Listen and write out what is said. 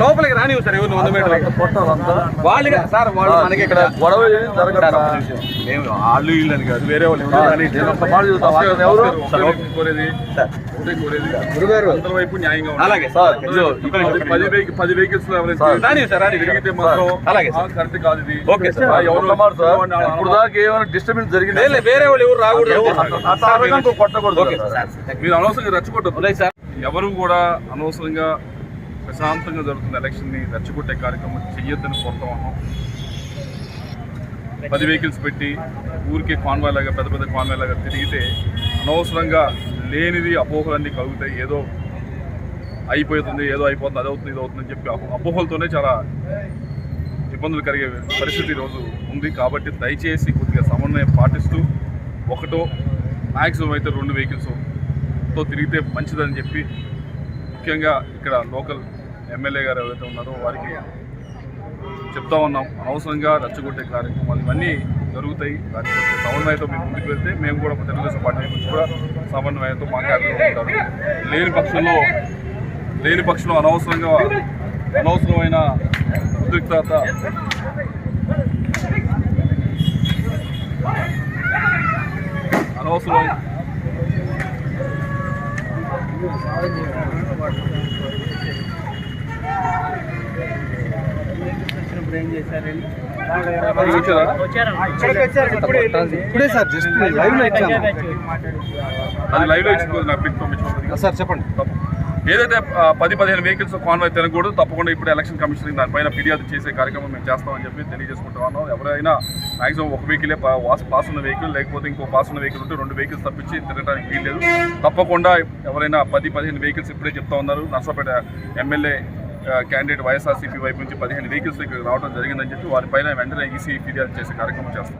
లోపలికి రానివ్వు సార్ ఎవరు వంద మీటర్లు? కొట్టాలంతా. వాళ్ళు సార్ వాళ్ళు మనకి ఇక్కడ గొడవ మేము వాళ్ళు వీళ్ళు అని కాదు వేరే వాళ్ళు రాని కోరేది గురుగారు. అందరి వైపు న్యాయంగా. అలాగే సార్ పది- వెహికల్ వెహికల్స్ మాత్రం అలాగే కరెక్ట్ కాదు ఇది. Okay sir. ఎవరు ఇప్పుడు దాకా ఏమైనా డిస్టర్బెన్స్ జరిగింది? లేదు, వేరే వాళ్ళు ఎవరు రాకూడదు కొట్టకూడదు. మీరు అనవసరంగా రెచ్చగొట్టదు ఎవరు కూడా అనవసరంగా ప్రశాంతంగా జరుగుతున్న ఎలక్షన్ని రెచ్చగొట్టే కార్యక్రమం చెయ్యొద్దని కోరుతా ఉన్నాం. పది వెహికల్స్ పెట్టి ఊరికే కాన్వాయ్ లాగా పెద్ద పెద్ద కాన్వాయ్ లాగా తిరిగితే అనవసరంగా లేనిది అపోహలన్నీ కలుగుతాయి. ఏదో అయిపోతుంది ఏదో అయిపోతుంది అది అవుతుంది ఇది అవుతుంది అని చెప్పి అపోహలతోనే చాలా ఇబ్బందులు కలిగే పరిస్థితి ఈరోజు ఉంది. కాబట్టి దయచేసి కొద్దిగా సమన్వయం పాటిస్తూ ఒకటో మ్యాక్సిమం అయితే రెండు వెహికల్స్తో తిరిగితే మంచిదని చెప్పి ముఖ్యంగా ఇక్కడ లోకల్ ఎమ్మెల్యే గారు ఎవరైతే ఉన్నారో వారికి చెప్తా ఉన్నాం. అనవసరంగా రచ్చగొట్టే కార్యక్రమాలు ఇవన్నీ జరుగుతాయి. దానికి సమన్వయంతో మేము ముందుకు వెళ్తే మేము కూడా తెలుగుదేశం పార్టీ నుంచి కూడా సమన్వయంతో మాట్లాడుతూ ఉంటారు. లేని పక్షంలో లేని పక్షంలో అనవసరంగా అనవసరమైన ఉద్రిక్తత అనవసరం Thank you. ఇప్పుడే సార్ జస్ట్ లైవ్లో ఇచ్చాను అది లైవ్లో ఇచ్చుకోదు నా పిక్ పంపించుకోవాలి సార్ చెప్పండి. ఏదైతే పది పదిహేను వెహికల్స్ కాన్వాయ్ తినకూడదు తప్పకుండా ఇప్పుడు ఎలక్షన్ కమిషన్ దానిపైన ఫిర్యాదు చేసే కార్యక్రమం మేము చేస్తామని చెప్పి తెలియజేసుకుంటా ఉన్నాం. ఎవరైనా మాక్సిమం ఒక వెహికలే పాస్ పాస్ ఉన్న వెహికల్ లేకపోతే ఇంకో పాస్ ఉన్న వెహికల్ ఉంటే రెండు వెహికల్స్ తప్పించి తిరగడానికి వీల్లేదు. తప్పకుండా ఎవరైనా పది పదిహేను వెహికల్స్ ఇప్పుడే చెప్తా ఉన్నారు. నర్సాపేట ఎమ్మెల్యే క్యాండిడేట్ వైఎస్ఆర్సీపీ వైపు నుంచి పదిహేను వెహికల్స్ ఇక్కడ రావడం జరిగిందని చెప్పి వారిపైన వెంటనే ఈసీ ఫిర్యాదు చేసే కార్యక్రమం చేస్తాం.